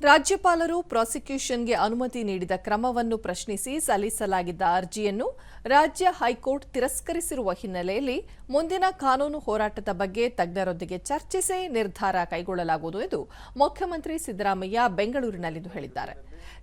ರಾಜ್ಯಪಾಲರು ಪ್ರಾಸಿಕ್ಯೂಷನ್ಗೆ ಅನುಮತಿ ನೀಡಿದ ಕ್ರಮವನ್ನು ಪ್ರಶ್ನಿಸಿ ಸಲ್ಲಿಸಲಾಗಿದ್ದ ಅರ್ಜಿಯನ್ನು ರಾಜ್ಯ ಹೈಕೋರ್ಟ್ ತಿರಸ್ಕರಿಸಿರುವ ಹಿನ್ನೆಲೆಯಲ್ಲಿ ಮುಂದಿನ ಕಾನೂನು ಹೋರಾಟದ ಬಗ್ಗೆ ತಜ್ಞರೊಂದಿಗೆ ಚರ್ಚಿಸಿ ನಿರ್ಧಾರ ಕೈಗೊಳ್ಳಲಾಗುವುದು ಎಂದು ಮುಖ್ಯಮಂತ್ರಿ ಸಿದ್ದರಾಮಯ್ಯ ಬೆಂಗಳೂರಿನಲ್ಲಿಂದು ಹೇಳಿದ್ದಾರೆ.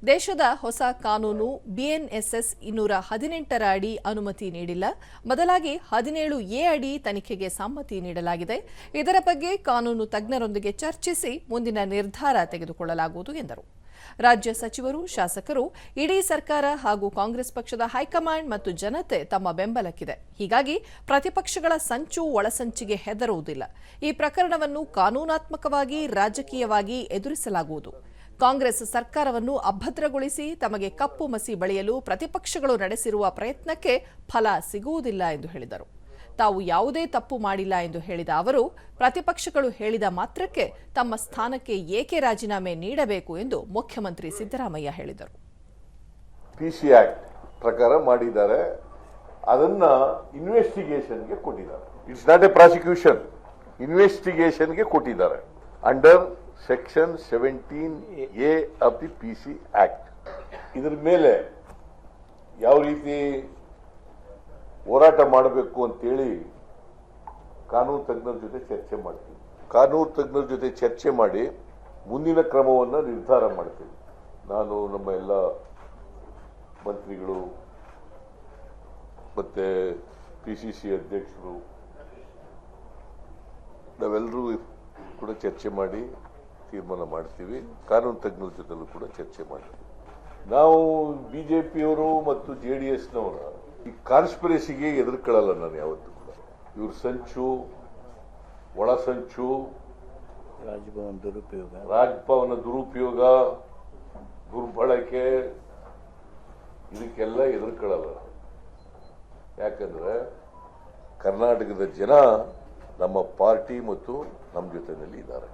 ದೇಶದ ಹೊಸ ಕಾನೂನು ಬಿಎನ್ಎಸ್ಎಸ್ ಇನ್ನೂರ ಹದಿನೆಂಟರ ಅಡಿ ಅನುಮತಿ ನೀಡಿಲ್ಲ. ಬದಲಾಗಿ ಹದಿನೇಳು ಎ ಅಡಿ ತನಿಖೆಗೆ ಸಮ್ಮತಿ ನೀಡಲಾಗಿದೆ. ಇದರ ಬಗ್ಗೆ ಕಾನೂನು ತಜ್ಞರೊಂದಿಗೆ ಚರ್ಚಿಸಿ ಮುಂದಿನ ನಿರ್ಧಾರ ತೆಗೆದುಕೊಳ್ಳಲಾಗುವುದು. ಎಂದರು. ರಾಜ್ಯ ಸಚಿವರು, ಶಾಸಕರು, ಇಡೀ ಸರ್ಕಾರ ಹಾಗೂ ಕಾಂಗ್ರೆಸ್ ಪಕ್ಷದ ಹೈಕಮಾಂಡ್ ಮತ್ತು ಜನತೆ ತಮ್ಮ ಬೆಂಬಲಕ್ಕಿದೆ. ಹೀಗಾಗಿ ಪ್ರತಿಪಕ್ಷಗಳ ಸಂಚು ಒಳಸಂಚಿಗೆ ಹೆದರುವುದಿಲ್ಲ. ಈ ಪ್ರಕರಣವನ್ನು ಕಾನೂನಾತ್ಮಕವಾಗಿ, ರಾಜಕೀಯವಾಗಿ ಎದುರಿಸಲಾಗುವುದು. ಕಾಂಗ್ರೆಸ್ ಸರ್ಕಾರವನ್ನು ಅಭದ್ರಗೊಳಿಸಿ ತಮಗೆ ಕಪ್ಪು ಮಸಿ ಬಳಿಯಲು ಪ್ರತಿಪಕ್ಷಗಳು ನಡೆಸಿರುವ ಪ್ರಯತ್ನಕ್ಕೆ ಫಲ ಸಿಗುವುದಿಲ್ಲ ಎಂದು ಹೇಳಿದರು. ತಾವು ಯಾವುದೇ ತಪ್ಪು ಮಾಡಿಲ್ಲ ಎಂದು ಹೇಳಿದ ಅವರು, ಪ್ರತಿಪಕ್ಷಗಳು ಹೇಳಿದ ಮಾತ್ರಕ್ಕೆ ತಮ್ಮ ಸ್ಥಾನಕ್ಕೆ ಏಕೆ ರಾಜೀನಾಮೆ ನೀಡಬೇಕು ಎಂದು ಮುಖ್ಯಮಂತ್ರಿ ಸಿದ್ದರಾಮಯ್ಯ ಹೇಳಿದರು. ಪಿ ಸಿ ಆಕ್ಟ್ ಪ್ರಕಾರ ಮಾಡಿದ್ದಾರೆ. ಅದನ್ನ ಇನ್ವೆಸ್ಟಿಗೇಷನ್ಗೆ ಕೊಟ್ಟಿದ್ದಾರೆ. ಇಟ್ಸ್ ನಾಟ್ ಎ ಪ್ರಾಸಿಕ್ಯೂಷನ್ ಇನ್ವೆಸ್ಟಿಗೇಷನ್ಗೆ ಕೊಟ್ಟಿದ್ದಾರೆ. Under section seventeen A of the P C act ಇದ್ರ ಮೇಲೆ ಯಾವ ರೀತಿ ಹೋರಾಟ ಮಾಡಬೇಕು ಅಂತೇಳಿ ಕಾನೂನು ತಜ್ಞರ ಜೊತೆ ಚರ್ಚೆ ಮಾಡ್ತೀವಿ. ಕಾನೂನು ತಜ್ಞರ ಜೊತೆ ಚರ್ಚೆ ಮಾಡಿ ಮುಂದಿನ ಕ್ರಮವನ್ನು ನಿರ್ಧಾರ ಮಾಡ್ತೀವಿ. ನಾನು ನಮ್ಮ ಎಲ್ಲ ಮಂತ್ರಿಗಳು ಮತ್ತು ಪಿ ಸಿ ಸಿ ಅಧ್ಯಕ್ಷರು ನಾವೆಲ್ಲರೂ ಕೂಡ ಚರ್ಚೆ ಮಾಡಿ ತೀರ್ಮಾನ ಮಾಡ್ತೀವಿ. ಕಾನೂನು ತಜ್ಞರ ಜೊತೆಲೂ ಕೂಡ ಚರ್ಚೆ ಮಾಡ್ತೀವಿ. ನಾವು ಬಿ ಜೆ ಪಿಯವರು ಮತ್ತು ಜೆ ಡಿ ಎಸ್ನವರ ಈ ಕಾನ್ಸ್ಪಿರಸಿಗೆ ಎದುರ್ಕೊಳ್ಳಲ್ಲ ನಾನು ಯಾವತ್ತು ಕೂಡ. ಇವ್ರ ಸಂಚು ಒಳ ಸಂಚು ರಾಜಭವನ ದುರುಪಯೋಗ. ರಾಜಭವನ ದುರುಪಯೋಗ ದುರ್ಬಳಕೆ ಇದಕ್ಕೆಲ್ಲ ಎದುರ್ಕೊಳ್ಳಲ್ಲ. ಯಾಕಂದ್ರೆ ಕರ್ನಾಟಕದ ಜನ ನಮ್ಮ ಪಾರ್ಟಿ ಮತ್ತು ನಮ್ಮ ಜೊತೆಯಲ್ಲಿ ಇದ್ದಾರೆ.